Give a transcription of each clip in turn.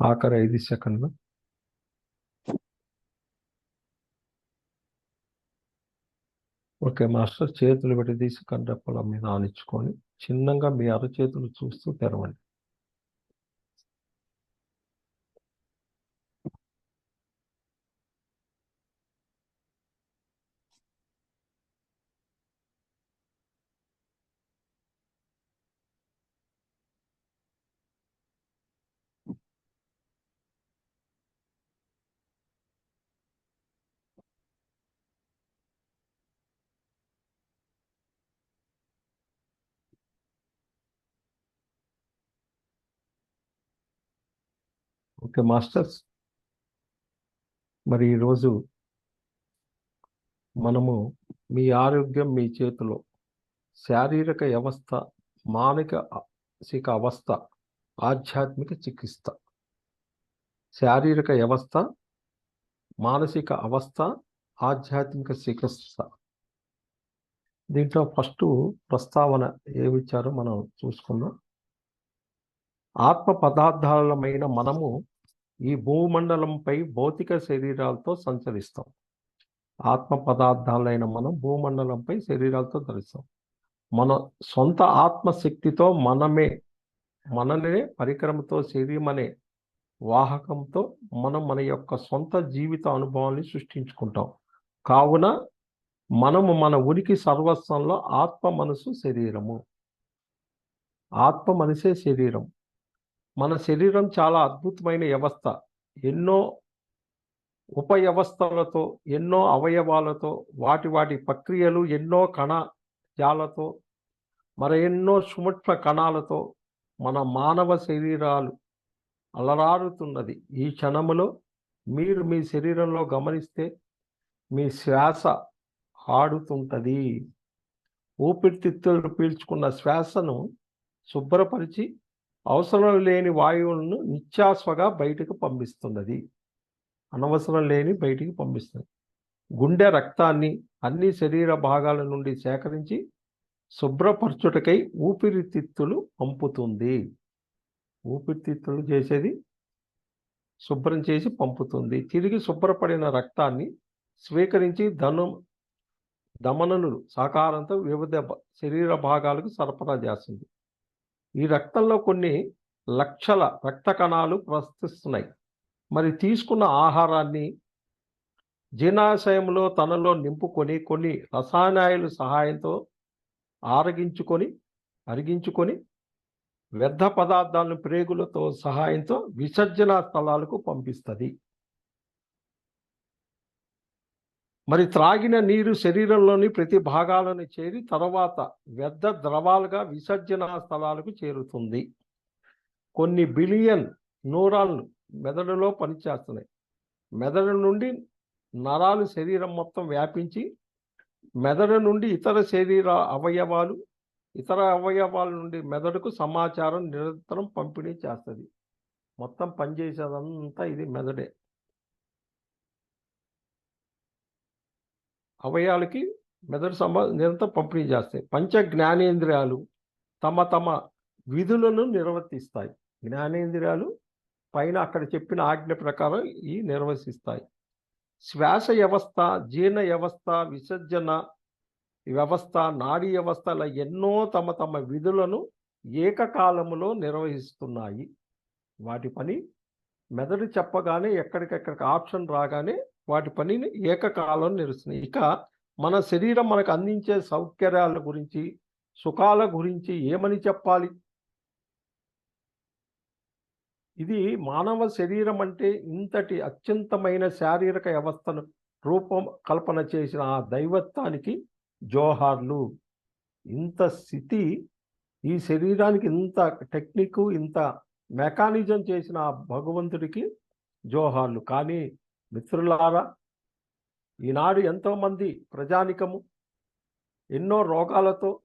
ఆఖరి ఐదు సెకండ్లు. ఓకే మాస్టర్ చేతులు పెట్టి తీసి కండప్పల మీద ఆనిచ్చుకొని చిన్నగా మీ అరచేతులు చూస్తూ తెరవండి. Okay masters. మరి ఈరోజు మనము మీ ఆరోగ్యం మీ చేతిలో శారీరక వ్యవస్థ మానసిక అవస్థ ఆధ్యాత్మిక చికిత్స. శారీరక వ్యవస్థ మానసిక అవస్థ ఆధ్యాత్మిక చికిత్స. దీంట్లో ఫస్ట్ ప్రస్తావన ఏమిచ్చారో మనం చూసుకుందాం. ఆత్మ పదార్థాలమైన మనము ఈ భూమండలంపై భౌతిక శరీరాలతో సంచరిస్తాం. ఆత్మ పదార్థాలైన మనం భూమండలంపై శరీరాలతో ధరిస్తాం. మన సొంత ఆత్మశక్తితో మనమే మననే పరికరంతో శరీరం అనే వాహకంతో మనం మన యొక్క సొంత జీవిత అనుభవాన్ని సృష్టించుకుంటాం. కావున మనము మన ఉనికి సర్వస్వంలో ఆత్మ మనసు శరీరము. ఆత్మ మనసే శరీరం. మన శరీరం చాలా అద్భుతమైన వ్యవస్థ. ఎన్నో ఉప వ్యవస్థలతో ఎన్నో అవయవాలతో వాటి వాటి ప్రక్రియలు ఎన్నో కణజాలతో మరెన్నో ఎన్నో కణాలతో మన మానవ శరీరాలు అలరారుతున్నది. ఈ క్షణములో మీరు మీ శరీరంలో గమనిస్తే మీ శ్వాస ఆడుతుంటది. ఊపిరితిత్తులు పీల్చుకున్న శ్వాసను శుభ్రపరిచి అవసరం లేని వాయువులను నిత్యాశ్వగా బయటకు పంపిస్తున్నది. అనవసరం లేని బయటికి పంపిస్తుంది. గుండె రక్తాన్ని అన్ని శరీర భాగాల నుండి సేకరించి శుభ్రపరచుటకై ఊపిరితిత్తులు పంపుతుంది. ఊపిరితిత్తులు చేసేది శుభ్రం చేసి పంపుతుంది. తిరిగి శుభ్రపడిన రక్తాన్ని స్వీకరించి ధనం దమననులు సహకారంతో వివిధ శరీర భాగాలకు సరఫరా చేస్తుంది. ఈ రక్తంలో కొన్ని లక్షల రక్త కణాలు ప్రవర్తిస్తున్నాయి మరి తీసుకున్న ఆహారాన్ని జీర్ణాశయంలో తనలో నింపుకొని కొన్ని రసాయనాయుల సహాయంతో ఆరగించుకొని అరిగించుకొని వ్యర్థ పదార్థాలను ప్రేగులతో సహాయంతో విసర్జన స్థలాలకు పంపిస్తుంది. మరి త్రాగిన నీరు శరీరంలోని ప్రతి భాగాలను చేరి తర్వాత వ్యర్థ ద్రవాలుగా విసర్జన స్థలాలకు చేరుతుంది. కొన్ని బిలియన్ న్యూరాన్లు మెదడులో పనిచేస్తున్నాయి. మెదడు నుండి నరాలు శరీరం మొత్తం వ్యాపించి మెదడు నుండి ఇతర శరీర అవయవాలు ఇతర అవయవాల నుండి మెదడుకు సమాచారం నిరంతరం పంపిణీ చేస్తుంది. మొత్తం పనిచేసేదంతా ఇది మెదడే. అవయాలకి మెదడు సంబ నిరంతరం పంపిణీ చేస్తాయి. పంచ జ్ఞానేంద్రియాలు తమ తమ విధులను నిర్వర్తిస్తాయి. జ్ఞానేంద్రియాలు పైన అక్కడ చెప్పిన ఆజ్ఞ ప్రకారం ఈ నిర్వహిస్తాయి శ్వాస వ్యవస్థ జీర్ణ వ్యవస్థ విసర్జన వ్యవస్థ నాడీ వ్యవస్థల ఎన్నో తమ తమ విధులను ఏకకాలములో నిర్వహిస్తున్నాయి. వాటి పని మెదడు చెప్పగానే ఎక్కడికెక్కడికి ఆప్షన్ రాగానే వాటి పనిని ఏకకాలం నిలుస్తుంది. ఇక మన శరీరం మనకు అందించే సౌకర్యాల గురించి సుఖాల గురించి ఏమని చెప్పాలి? ఇది మానవ శరీరం అంటే ఇంతటి అత్యంతమైన శారీరక వ్యవస్థను రూపం కల్పన చేసిన ఆ దైవత్వానికి జోహార్లు. ఇంత స్థితి ఈ శరీరానికి ఇంత టెక్నిక్ ఇంత మెకానిజం చేసిన ఆ భగవంతుడికి జోహార్లు. కానీ మిత్రులారా ఈనాడు ఎంతోమంది ప్రజానికము ఎన్నో రోగాలతో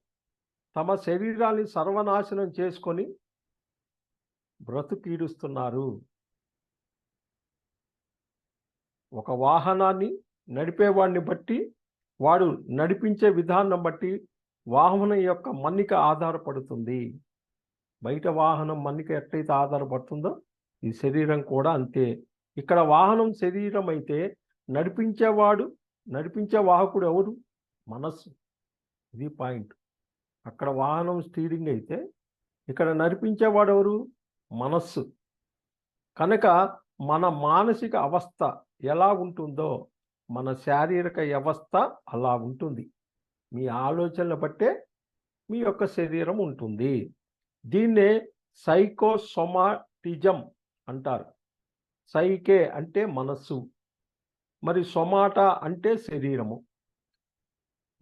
తమ శరీరాన్ని సర్వనాశనం చేసుకొని బ్రతుకీడుస్తున్నారు. ఒక వాహనాన్ని నడిపేవాడిని బట్టి వాడు నడిపించే విధానం బట్టి వాహనం యొక్క మన్నిక ఆధారపడుతుంది. బయట వాహనం మన్నిక ఎట్లయితే ఆధారపడుతుందో ఈ శరీరం కూడా అంతే. ఇక్కడ వాహనం శరీరం అయితే నడిపించేవాడు నడిపించే వాహకుడు ఎవరు? మనస్సు. ఇది పాయింట్. అక్కడ వాహనం స్టీరింగ్ అయితే ఇక్కడ నడిపించేవాడు ఎవరు? మనస్సు. కనుక మన మానసిక అవస్థ ఎలా ఉంటుందో మన శారీరక వ్యవస్థ అలా ఉంటుంది. మీ ఆలోచనలు బట్టే మీ యొక్క శరీరం ఉంటుంది. దీన్నే సైకోసొమాటిజం అంటారు. సైకే అంటే మనస్సు. మరి సొమాట అంటే శరీరము.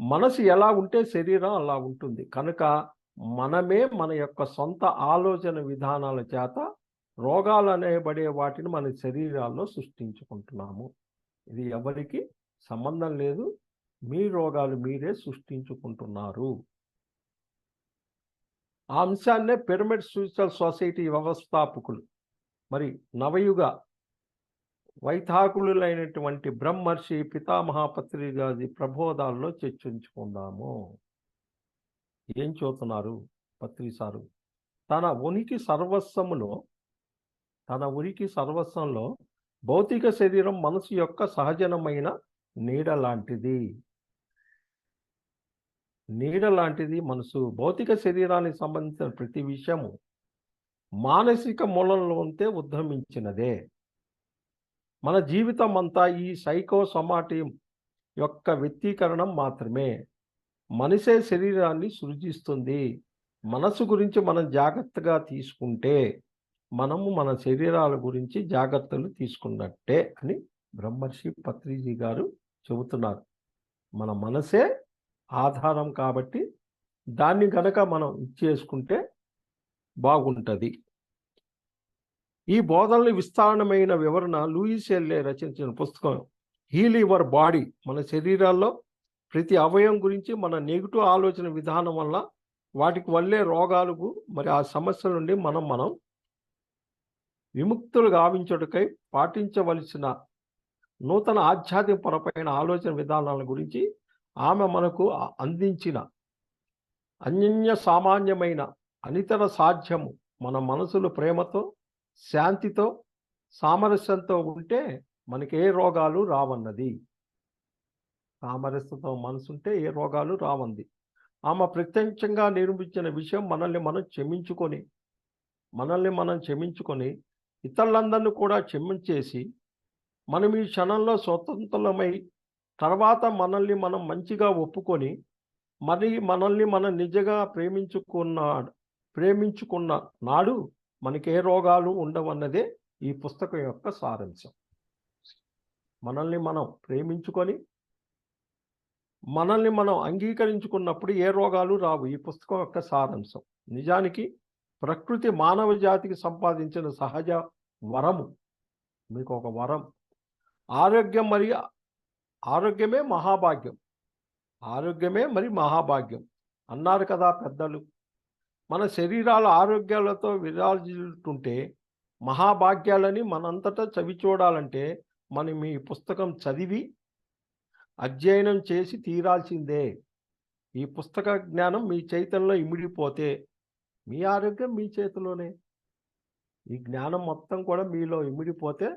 మనసు ఎలా ఉంటే శరీరం అలా ఉంటుంది. కనుక మనమే మన యొక్క సొంత ఆలోచన విధానాల చేత రోగాలు అనేబడే వాటిని మన శరీరాల్లో సృష్టించుకుంటున్నాము. ఇది ఎవరికి సంబంధం లేదు. మీ రోగాలు మీరే సృష్టించుకుంటున్నారు. ఆ అంశాన్నే పిరమిడ్ సూచల్ సొసైటీ వ్యవస్థాపకులు మరి నవయుగ వైతాకులైనటువంటి బ్రహ్మర్షి పితామహాపత్రిగాది ప్రబోధాల్లో చర్చించుకుందాము. ఏం చూస్తున్నారు పత్రి సారు? తన ఉనికి సర్వస్వములో తన ఉనికి సర్వస్వంలో భౌతిక శరీరం మనసు యొక్క సహజనమైన నీడ లాంటిది. నీడ లాంటిది మనసు. భౌతిక శరీరానికి సంబంధించిన ప్రతి విషయము మానసిక మూలంలో ఉంటే ఉద్భవించినదే. మన జీవితం అంతా ఈ సైకోసమాటి యొక్క వ్యక్తీకరణం మాత్రమే. మనసే శరీరాన్ని సృజిస్తుంది. మనసు గురించి మనం జాగ్రత్తగా తీసుకుంటే మనము మన శరీరాల గురించి జాగ్రత్తలు తీసుకున్నట్టే అని బ్రహ్మర్షి పత్రిజీ గారు చెబుతున్నారు. మన మనసే ఆధారం కాబట్టి దాన్ని కనుక మనం ఇచ్చేసుకుంటే బాగుంటుంది. ఈ బోధనలు విస్తారణమైన వివరణ లూయిస్ ఎల్లే రచించిన పుస్తకం. హీల్ యువర్ బాడీ మన శరీరాల్లో ప్రతి అవయవం గురించి మన నెగిటివ్ ఆలోచన విధానం వల్ల వాటికి వల్లే రోగాలకు మరి ఆ సమస్యల నుండి మనం మనం విముక్తులు గావించుటకై పాటించవలసిన నూతన ఆధ్యాత్మికపరమైన ఆలోచన విధానాల గురించి ఆమె మనకు అందించిన అన్యన్య సామాన్యమైన అనితర సాధ్యము మన మనసులు ప్రేమతో శాంతితో సామరస్యంతో ఉంటే మనకి ఏ రోగాలు రావన్నది. సామరస్యతో మనసుంటే ఏ రోగాలు రావంది. ఆమె ప్రత్యక్షంగా నిరూపించిన విషయం మనల్ని మనం క్షమించుకొని మనల్ని మనం క్షమించుకొని ఇతరులందరినీ కూడా క్షమించేసి మనం ఈ క్షణంలో స్వతంత్రమై తర్వాత మనల్ని మనం మంచిగా ఒప్పుకొని మరి మనల్ని మనం నిజంగా ప్రేమించుకున్నాడు ప్రేమించుకున్న నాడు మనకి ఏ రోగాలు ఉండవన్నదే ఈ పుస్తకం యొక్క సారాంశం. మనల్ని మనం ప్రేమించుకొని మనల్ని మనం అంగీకరించుకున్నప్పుడు ఏ రోగాలు రావు. ఈ పుస్తకం యొక్క సారాంశం. నిజానికి ప్రకృతి మానవ జాతికి సంపాదించిన సహజ వరము. మీకు ఒక వరం. ఆరోగ్యం మరి ఆరోగ్యమే మహాభాగ్యం. ఆరోగ్యమే మరి మహాభాగ్యం. అన్నారు కదా పెద్దలు. మన శరీరాల ఆరోగ్యాలతో విరాజిల్లుతుంటే మహాభాగ్యాలని మనంతటా చవి చూడాలంటే మనం ఈ పుస్తకం చదివి అధ్యయనం చేసి తీరాల్సిందే. ఈ పుస్తక జ్ఞానం మీ చైతన్యంలో ఇమిడిపోతే మీ ఆరోగ్యం మీ చేతిలోనే. ఈ జ్ఞానం మొత్తం కూడా మీలో ఇమిడిపోతే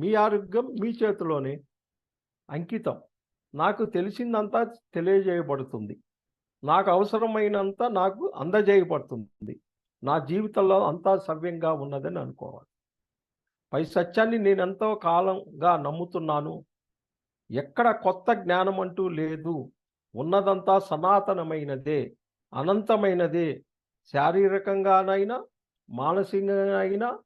మీ ఆరోగ్యం మీ చేతిలోనే. అంకితం. నాకు తెలిసిందంతా తెలియజేయబడుతుంది. నాకు అవసరమైనంత నాకు అందజేయబడుతుంది. నా జీవితంలో అంతా సవ్యంగా ఉన్నదని అనుకోవాలి. పై సత్యాన్ని నేను ఎంతో కాలంగా నమ్ముతున్నాను. ఎక్కడ కొత్త జ్ఞానం అంటూ లేదు. ఉన్నదంతా సనాతనమైనదే అనంతమైనదే. శారీరకంగానైనా మానసికంగానైనా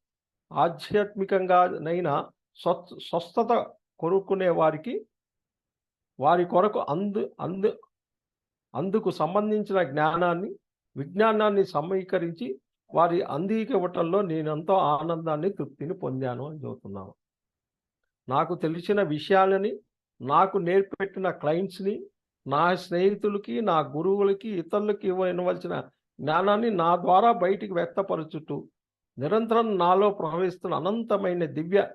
ఆధ్యాత్మికంగానైనా స్వ స్వస్థత కొనుక్కునే వారికి వారి కొరకు అందు అందు అందుకు సంబంధించిన జ్ఞానాన్ని విజ్ఞానాన్ని సమీకరించి వారి అందివ్వటంలో నేను ఎంతో ఆనందాన్ని తృప్తిని పొందాను అని చెబుతున్నాను. నాకు తెలిసిన విషయాలని నాకు నేర్పెట్టిన క్లయింట్స్ని నా స్నేహితులకి నా గురువులకి ఇతరులకి ఇవ్వవలసిన జ్ఞానాన్ని నా ద్వారా బయటికి వ్యక్తపరచుతూ నిరంతరం నాలో ప్రవహిస్తున్న అనంతమైన దివ్య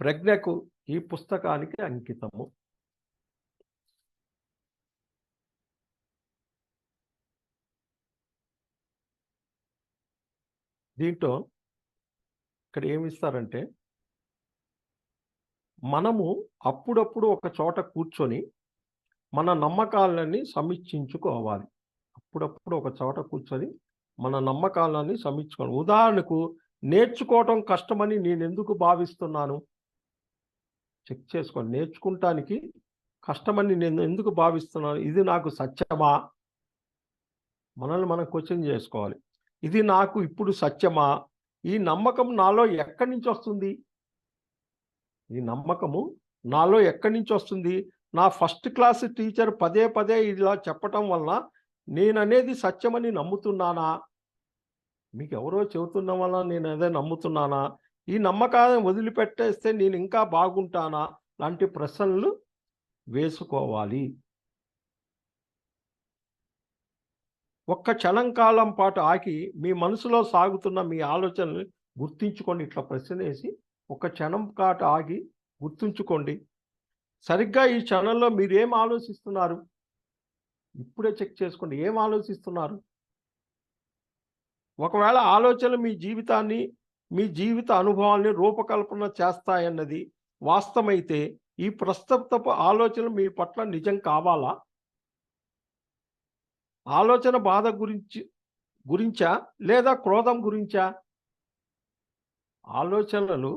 ప్రజ్ఞకు ఈ పుస్తకానికి అంకితము. దీంట్లో ఇక్కడ ఏమిస్తారంటే మనము అప్పుడప్పుడు ఒక చోట కూర్చొని మన నమ్మకాలని సమీక్షించుకోవాలి. అప్పుడప్పుడు ఒక చోట కూర్చొని మన నమ్మకాలని సమీక్షించుకోవాలి. ఉదాహరణకు నేర్చుకోవటం కష్టమని నేను ఎందుకు భావిస్తున్నాను? చెక్ చేసుకోండి. నేర్చుకుంటానికి కష్టమని నేను ఎందుకు భావిస్తున్నాను? ఇది నాకు సత్యమా? మనల్ని మనం క్వశ్చన్ చేసుకోవాలి. ఇది నాకు ఇప్పుడు సత్యమా? ఈ నమ్మకం నాలో ఎక్కడి నుంచి వస్తుంది? ఈ నమ్మకము నాలో ఎక్కడి నుంచి వస్తుంది? నా ఫస్ట్ క్లాస్ టీచర్ పదే పదే ఇలా చెప్పటం వల్ల నేననేది సత్యమని నమ్ముతున్నానా? మీకు ఎవరో చెబుతున్న వల్ల నేను అదే నమ్ముతున్నానా? ఈ నమ్మకాన్ని వదిలిపెట్టేస్తే నేను ఇంకా బాగుంటానా? లాంటి ప్రశ్నలు వేసుకోవాలి. ఒక్క క్షణం కాలం పాటు ఆకి మీ మనసులో సాగుతున్న మీ ఆలోచనల్ని గుర్తించుకోండి. ఇట్లా ప్రశ్న వేసి ఒక క్షణం పాటు ఆగి గుర్తుంచుకోండి. సరిగ్గా ఈ క్షణంలో మీరేం ఆలోచిస్తున్నారు? ఇప్పుడే చెక్ చేసుకోండి. ఏం ఆలోచిస్తున్నారు? ఒకవేళ ఆలోచనలు మీ జీవితాన్ని మీ జీవిత అనుభవాల్ని రూపకల్పన చేస్తాయన్నది వాస్తవమైతే ఈ ప్రస్తుతపు ఆలోచనలు మీ పట్ల నిజం కావాలా? ఆలోచన బాధ గురించి గురించా లేదా క్రోధం గురించా? ఆలోచనలు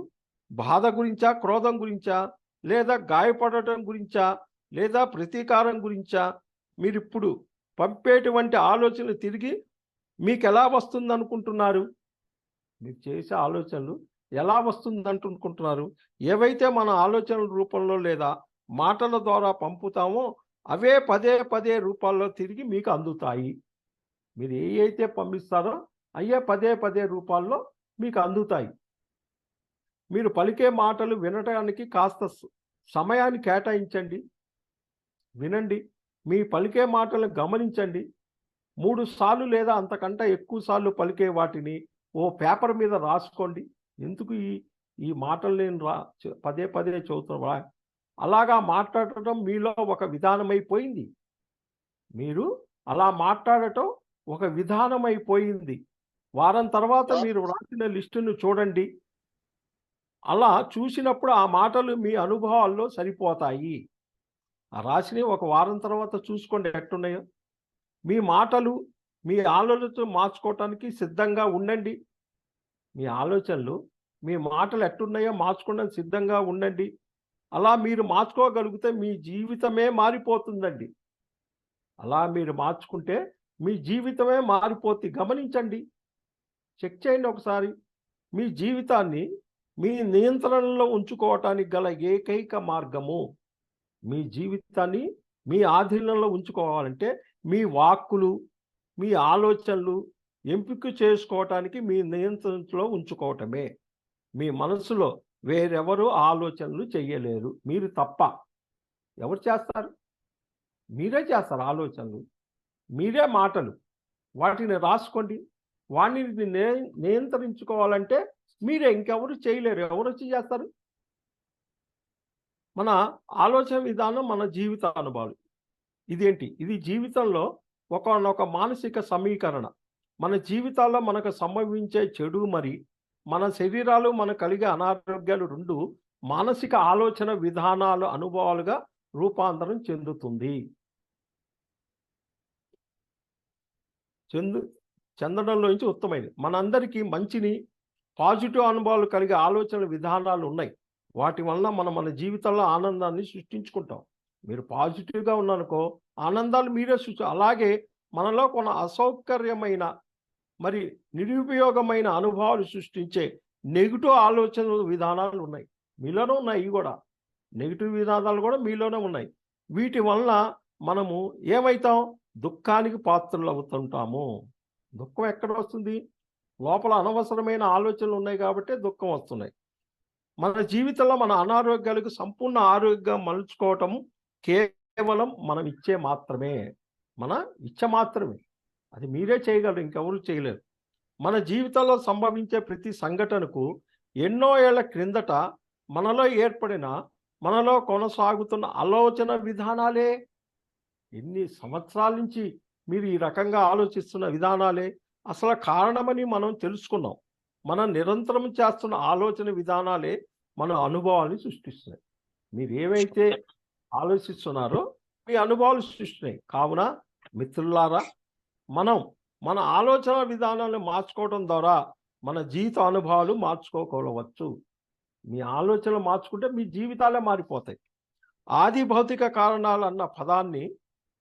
బాధ గురించా క్రోధం గురించా లేదా గాయపడటం గురించా లేదా ప్రతీకారం గురించా? మీరు ఇప్పుడు పంపేటువంటి ఆలోచనలు తిరిగి మీకు ఎలా వస్తుంది అనుకుంటున్నారు మీరు చేసే ఆలోచనలు ఎలా వస్తుంది అనుకుంటున్నారు ఏవైతే మన ఆలోచనల రూపంలో లేదా మాటల ద్వారా పంపుతామో అవే పదే పదే రూపాల్లో తిరిగి మీకు అందుతాయి. మీరు ఏ అయితే పంపిస్తారో అయ్యే పదే పదే రూపాల్లో మీకు అందుతాయి. మీరు పలికే మాటలు వినటానికి కాస్త సమయాన్ని కేటాయించండి. వినండి. మీ పలికే మాటలు గమనించండి. మూడు సార్లు లేదా అంతకంటే ఎక్కువ సార్లు పలికే వాటిని ఓ పేపర్ మీద రాసుకోండి. ఎందుకు ఈ ఈ మాటలు నేను రా పదే పదే చదువుతున్నా? అలాగా మాట్లాడటం మీలో ఒక విధానమైపోయింది. మీరు అలా మాట్లాడటం ఒక విధానమైపోయింది. వారం తర్వాత మీరు రాసిన లిస్టును చూడండి. అలా చూసినప్పుడు ఆ మాటలు మీ అనుభవాల్లో సరిపోతాయి. ఆ రాసినవి ఒక వారం తర్వాత చూసుకోండి. ఎట్టున్నాయో మీ మాటలు మీ ఆలోచనలు మార్చుకోవటానికి సిద్ధంగా ఉండండి. మీ ఆలోచనలు మీ మాటలు ఎట్టున్నాయో మార్చుకోవడానికి సిద్ధంగా ఉండండి. అలా మీరు మార్చుకోగలిగితే మీ జీవితమే మారిపోతుందండి. అలా మీరు మార్చుకుంటే మీ జీవితమే మారిపోతుంది గమనించండి. చెక్ చేయండి ఒకసారి. మీ జీవితాన్ని మీ నియంత్రణలో ఉంచుకోవటానికి గల ఏకైక మార్గము మీ జీవితాన్ని మీ ఆధీనంలో ఉంచుకోవాలంటే మీ వాక్కులు మీ ఆలోచనలు ఎంపిక చేసుకోవటానికి మీ నియంత్రణలో ఉంచుకోవటమే. మీ మనసులో వేరెవరు ఆలోచనలు చెయ్యలేరు. మీరు తప్ప. ఎవరు చేస్తారు? మీరే చేస్తారు ఆలోచనలు. మీరే మాటలు. వాటిని రాసుకోండి. వాటిని నియంత్రించుకోవాలంటే మీరే ఇంకెవరు చేయలేరు. ఎవరు వచ్చి చేస్తారు? మన ఆలోచన విధానం మన జీవిత అనుభవాలు. ఇదేంటి? ఇది జీవితంలో ఒకనొక మానసిక సమీకరణ. మన జీవితాల్లో మనకు సంభవించే చెడు మరి మన శరీరాలు మన కలిగే అనారోగ్యాలు రెండు మానసిక ఆలోచన విధానాలు అనుభవాలుగా రూపాంతరం చెందుతుంది. చెందు చెందడంలోంచి ఉత్తమైనది మనందరికీ మంచిని పాజిటివ్ అనుభవాలు కలిగే ఆలోచన విధానాలు ఉన్నాయి. వాటి వలన మనం మన జీవితంలో ఆనందాన్ని సృష్టించుకుంటాం. మీరు పాజిటివ్గా ఉన్నానుకో ఆనందాలు మీరే సృష్టి అలాగే మనలో కొన్ని అసౌకర్యమైన మరి నిరుపయోగమైన అనుభవాలు సృష్టించే నెగిటివ్ ఆలోచన విధానాలు ఉన్నాయి. మీలోనే ఉన్నాయి ఇవి కూడా. నెగిటివ్ విధానాలు కూడా మీలోనే ఉన్నాయి. వీటి వలన మనము ఏమవుతాం? దుఃఖానికి పాత్రలు అవుతుంటాము. దుఃఖం ఎక్కడ వస్తుంది? లోపల అనవసరమైన ఆలోచనలు ఉన్నాయి కాబట్టి దుఃఖం వస్తున్నాయి. మన జీవితంలో మన అనారోగ్యాలకు సంపూర్ణ ఆరోగ్యం మలుచుకోవటం కేవలం మనం ఇచ్చే మాత్రమే. మన ఇచ్చ మాత్రమే. అది మీరే చేయగలరు ఇంకెవరు చేయలేరు. మన జీవితంలో సంభవించే ప్రతి సంఘటనకు ఎన్నో ఏళ్ళ క్రిందట మనలో ఏర్పడిన మనలో కొనసాగుతున్న ఆలోచన విధానాలే. ఎన్ని సంవత్సరాల నుంచి మీరు ఈ రకంగా ఆలోచిస్తున్న విధానాలే. అసలు కారణమని మనం తెలుసుకున్నాం. మనం నిరంతరం చేస్తున్న ఆలోచన విధానాలే మన అనుభవాన్ని సృష్టిస్తున్నాయి. మీరు ఏవైతే ఆలోచిస్తున్నారో మీ అనుభవాలు సృష్టిస్తున్నాయి. కావున మిత్రులారా మనం మన ఆలోచన విధానాన్ని మార్చుకోవడం ద్వారా మన జీవిత అనుభవాలు మార్చుకోగలవచ్చు. మీ ఆలోచనలు మార్చుకుంటే మీ జీవితాలే మారిపోతాయి. ఆది భౌతిక కారణాలు అన్న పదాన్ని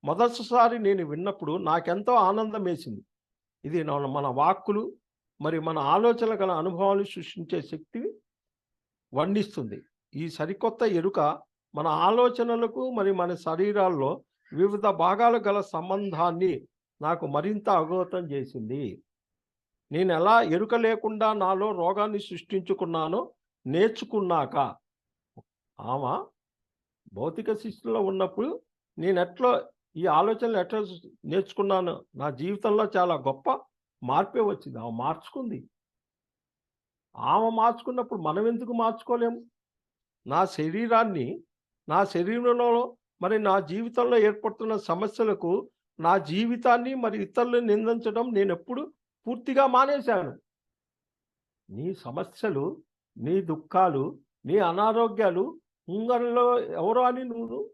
మొదటిసారి నేను విన్నప్పుడు నాకెంతో ఆనందం వేసింది. ఇది నా- మన వాక్కులు మరి మన ఆలోచన గల అనుభవాలు సృష్టించే శక్తిని వర్ణిస్తుంది ఈ సరికొత్త ఎరుక మన ఆలోచనలకు మరి మన శరీరాల్లో వివిధ భాగాలు గల సంబంధాన్ని నాకు మరింత అవగతం చేసింది. నేను ఎలా ఎరుక లేకుండా నాలో రోగాన్ని సృష్టించుకున్నానో నేర్చుకున్నాక. ఆమె? భౌతిక శిస్తులో ఉన్నప్పుడు నేను ఎట్లా ఈ ఆలోచనలు ఎట్లా నేర్చుకున్నాను? నా జీవితంలో చాలా గొప్ప మార్పే వచ్చింది. ఆమె మార్చుకుంది. ఆమె మార్చుకున్నప్పుడు మనం ఎందుకు మార్చుకోలేము? నా శరీరాన్ని నా శరీరంలో మరి నా జీవితంలో ఏర్పడుతున్న సమస్యలకు నా జీవితాన్ని మరి ఇతరులను నిందించడం నేను ఎప్పుడు పూర్తిగా మానేశాను. నీ సమస్యలు నీ దుఃఖాలు నీ అనారోగ్యాలు ఉంగరలో ఎవరో అని నువ్వు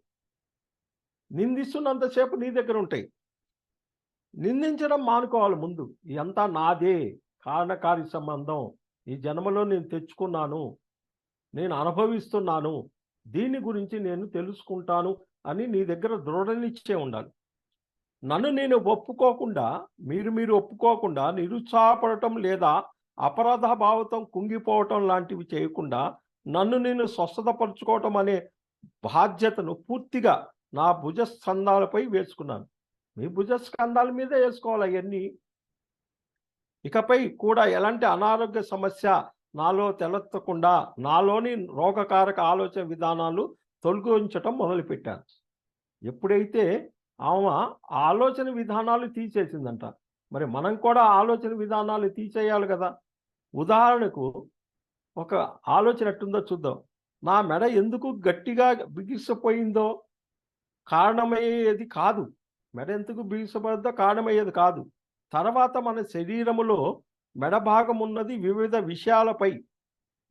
నిందిస్తున్నంతసేపు నీ దగ్గర ఉంటాయి. నిందించడం మానుకోవాలి ముందు. ఇదంతా నాదే. కారణకారి సంబంధం. ఈ జన్మలో నేను తెచ్చుకున్నాను. నేను అనుభవిస్తున్నాను. దీని గురించి నేను తెలుసుకుంటాను అని నీ దగ్గర దృఢ నిశ్చయం ఉండాలి. నన్ను నేను ఒప్పుకోకుండా మీరు మీరు ఒప్పుకోకుండా నిరుత్సాహపడటం లేదా అపరాధ భావతం కుంగిపోవటం లాంటివి చేయకుండా నన్ను నేను స్వస్థతపరచుకోవటం అనే బాధ్యతను పూర్తిగా నా భుజస్కంధాలపై వేసుకున్నాను. మీ భుజస్కంధాల మీద వేసుకోవాలి అవన్నీ. ఇకపై కూడా ఎలాంటి అనారోగ్య సమస్య నాలో తెలెత్తకుండా నాలోని రోగకారక ఆలోచన విధానాలు తొలగించటం మొదలుపెట్టాను. ఎప్పుడైతే ఆమె ఆలోచన విధానాలు తీసేసిందంట. మరి మనం కూడా ఆలోచన విధానాలు తీసేయాలి కదా. ఉదాహరణకు ఒక ఆలోచన ఎట్టుందో చూద్దాం. నా మెడ ఎందుకు గట్టిగా బిగిసిపోయిందో కారణమయ్యేది కాదు. మెడ ఎందుకు బిగిసిపోయిందో కారణమయ్యేది కాదు. తర్వాత మన శరీరములో మెడ భాగం ఉన్నది వివిధ విషయాలపై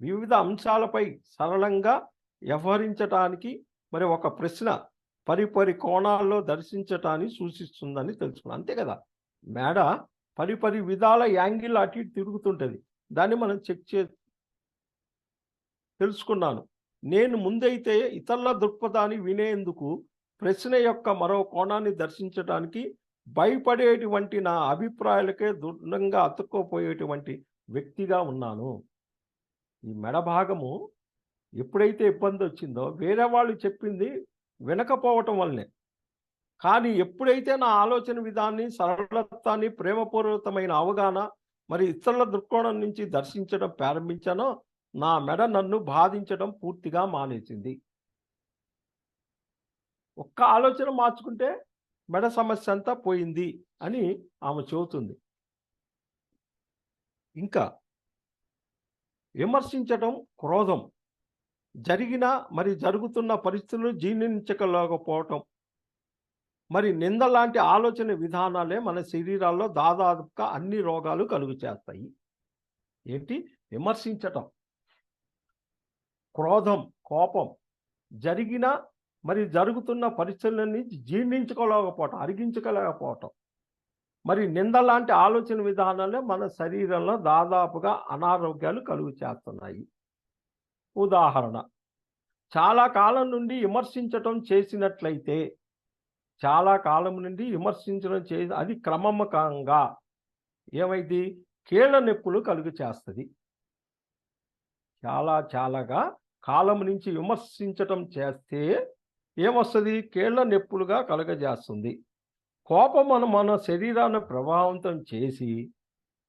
వివిధ అంశాలపై సరళంగా వ్యవహరించటానికి మరి ఒక ప్రశ్న పరిపరి కోణాల్లో దర్శించటాన్ని సూచిస్తుందని తెలుసుకున్నాం. అంతే కదా? మేడ పరిపరి విధాల యాంగిల్ అటు ఇటు తిరుగుతుంటుంది. దాన్ని మనం చెక్ చే తెలుసుకున్నాను. నేను ముందైతే ఇతరుల దృక్పథాన్ని వినేందుకు ప్రశ్న యొక్క మరో కోణాన్ని దర్శించడానికి భయపడేటువంటి నా అభిప్రాయాలకే దృఢంగా అతుక్కోపోయేటువంటి వ్యక్తిగా ఉన్నాను. ఈ మెడ భాగము ఎప్పుడైతే ఇబ్బంది వచ్చిందో వేరే వాళ్ళు చెప్పింది వినకపోవటం వల్లనే. కానీ ఎప్పుడైతే నా ఆలోచన విధాన్ని సరళత్వాన్ని ప్రేమపూర్వకమైన అవగాహన మరి ఇతరుల దృక్కోణం నుంచి దర్శించడం ప్రారంభించానో నా మెడ నన్ను బాధించడం పూర్తిగా మానేసింది. ఒక్క ఆలోచన మార్చుకుంటే మెడ సమస్య అంతా పోయింది అని ఆమె చెబుతుంది. ఇంకా విమర్శించడం క్రోధం. జరిగిన మరి జరుగుతున్న పరిస్థితులు జీర్ణించకలేకపోవటం. మరి నింద లాంటి ఆలోచన విధానాలే మన శరీరాల్లో దాదాపుగా అన్ని రోగాలు కలుగు చేస్తాయి ఏంటి? విమర్శించటం. క్రోధం కోపం జరిగిన మరి జరుగుతున్న పరిస్థితులన్నీ జీర్ణించుకోలేకపోవటం అరిగించుకోలేకపోవటం. మరి నింద లాంటి ఆలోచన విధానాలే మన శరీరంలో దాదాపుగా అనారోగ్యాలు కలుగు చేస్తున్నాయి ఉదాహరణ. చాలా కాలం నుండి విమర్శించటం చేసినట్లయితే చాలా కాలం నుండి విమర్శించడం చే అది క్రమముఖంగా ఏమైంది కీళ్ళ నొప్పులు కలుగు చేస్తుంది చాలా చాలాగా కాలం నుంచి విమర్శించటం చేస్తే ఏమొస్తుంది? కీళ్ళ నొప్పులుగా కలుగజేస్తుంది. కోపం మన మన శరీరాన్ని ప్రభావితం చేసి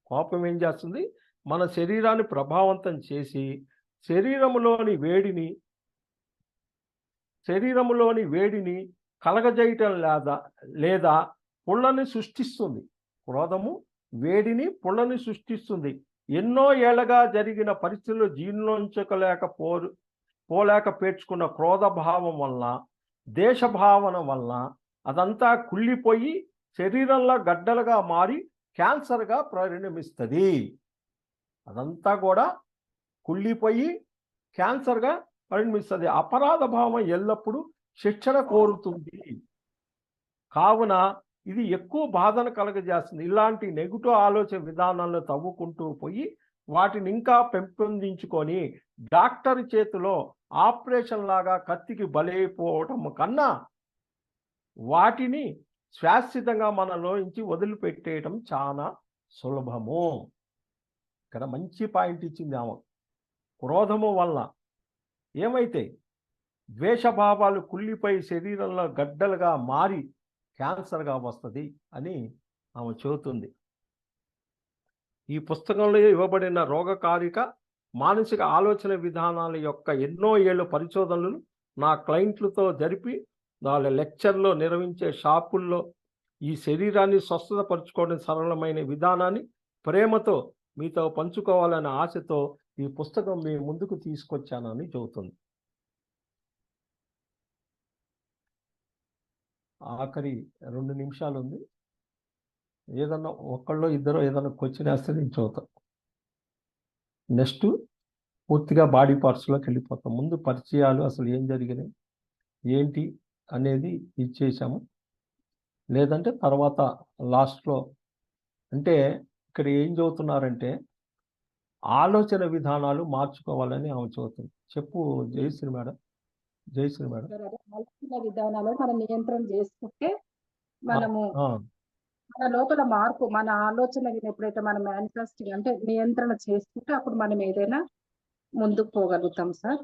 కోపం ఏం చేస్తుంది? మన శరీరాన్ని ప్రభావంతం చేసి శరీరములోని వేడిని శరీరములోని వేడిని కలగజేయటం లేదా లేదా పుళ్ళని సృష్టిస్తుంది. క్రోధము వేడిని పుళ్ళని సృష్టిస్తుంది. ఎన్నో ఏళ్ళగా జరిగిన పరిస్థితులు జీర్ణించకలేక పోరు పోలేక పేర్చుకున్న క్రోధ భావం వలన దేశభావన వల్ల వలన అదంతా కుళ్ళిపోయి శరీరంలో గడ్డలుగా మారి క్యాన్సర్గా పరిణమిస్తుంది. అదంతా కూడా కుళ్ళిపోయి క్యాన్సర్గా పరిణమిస్తుంది. అపరాధ భావం ఎల్లప్పుడూ శిక్షణ కోరుతుంది. కావున ఇది ఎక్కువ బాధను కలగజేస్తుంది. ఇలాంటి నెగిటివ్ ఆలోచన విధానాలను తవ్వుకుంటూ పోయి వాటిని ఇంకా పెంపొందించుకొని డాక్టర్ చేతిలో ఆపరేషన్ లాగా కత్తికి బలైపోవటం కన్నా వాటిని శాశ్వతంగా మనలోంచి వదిలిపెట్టేయటం చాలా సులభము. ఇక్కడ మంచి పాయింట్ ఇచ్చింది ఆమె. క్రోధము వల్ల ఏమైతే ద్వేషభావాలు కుళ్ళిపోయి శరీరంలో గడ్డలుగా మారి క్యాన్సర్గా వస్తుంది అని ఆమె చెబుతుంది. ఈ పుస్తకంలో ఇవ్వబడిన రోగకారిక మానసిక ఆలోచన విధానాల యొక్క ఎన్నో ఏళ్ళ పరిశోధనలు నా క్లయింట్లతో జరిపి వాళ్ళ లెక్చర్లో నిర్వహించే షాపుల్లో ఈ శరీరాన్ని స్వస్థతపరుచుకోవడం సరళమైన విధానాన్ని ప్రేమతో మీతో పంచుకోవాలనే ఆశతో ఈ పుస్తకం మీ ముందుకు తీసుకొచ్చానని చెబుతుంది. ఆఖరి రెండు నిమిషాలు ఉంది ఏదన్నా ఒక్కళ్ళు ఇద్దరు ఏదన్నా క్వశ్చన్ వేస్తే నేను చదువుతాం నెక్స్ట్ పూర్తిగా బాడీ పార్ట్స్లోకి వెళ్ళిపోతాం. ముందు పరిచయాలు అసలు ఏం జరిగినాయి? ఏంటి అనేది ఇచ్చేసాము. లేదంటే తర్వాత లాస్ట్లో అంటే ఇక్కడ ఏం చదువుతున్నారంటే ఆలోచన విధానాలు మార్చుకోవాలని ఆమె చదువుతుంది చెప్పు జయశ్రీ మేడం. జయశ్రీ మేడం. ఆలోచన విధానాలు మనం నియంత్రణ చేసుకుంటే మనము మన లోపల మార్పు మన ఆలోచన ఎప్పుడైతే మనం మేనిఫెస్టింగ్ అంటే నియంత్రణ చేసుకుంటే అప్పుడు మనం ఏదైనా ముందుకు పోగలుగుతాం సార్.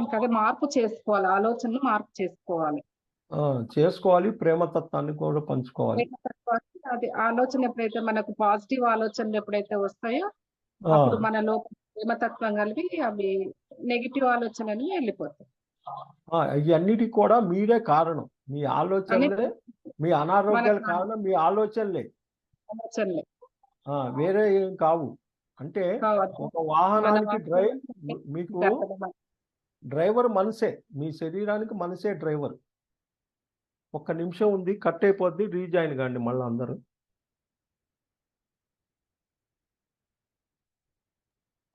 ఇంకా మార్పు చేసుకోవాలి ఆలోచనలు మార్పు చేసుకోవాలి. చేసుకోవాలి ప్రేమతత్వాన్ని కూడా పంచుకోవాలి. అది ఆలోచన ఎప్పుడైతే మనకు పాజిటివ్ ఆలోచనలు ఎప్పుడైతే వస్తాయో అప్పుడు మన లోపల ప్రేమతత్వం కలిపి అవి నెగిటివ్ ఆలోచనలు వెళ్ళిపోతాయి. ఇవన్నిటికి కూడా మీరే కారణం. మీ ఆలోచనలే మీ అనారోగ్యాల కారణం మీ ఆలోచనలే. ఆలోచనలే. వేరే ఏం కావు. అంటే ఒక వాహనానికి డ్రైవ్ మీకు డ్రైవర్ మనసే మీ శరీరానికి మనసే డ్రైవర్. ఒక్క నిమిషం ఉంది కట్ అయిపోద్ది రీజాయిన్ కాండి మళ్ళీ అందరూ.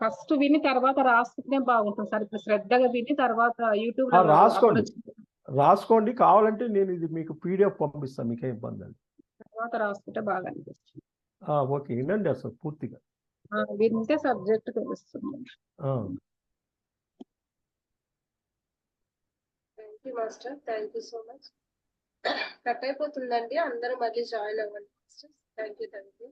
ఫస్ట్ విని తర్వాత రాసుకుంటే బాగుంటుంది సార్. ఇప్పుడు శ్రద్ధగా విని తర్వాత యూట్యూబ్ రాసుకోండి. రాసుకోండి. కావాలంటే నేను ఇది మీకు పీడిఎఫ్ పంపిస్తాను మీకే ఇబ్బంది అండి తర్వాత రాసుకుంటే బాగా అనిపిస్తుంది. ఆ, ఓకే. వినండి అసలు పూర్తిగా. వింటే సబ్జెక్ట్ తెలుస్తుంది. ఆ, thank you master thank you so much cut అయిపోతుందండి అందరూ మళ్ళీ జాయిన్ అవ్వండి. Thank you thank you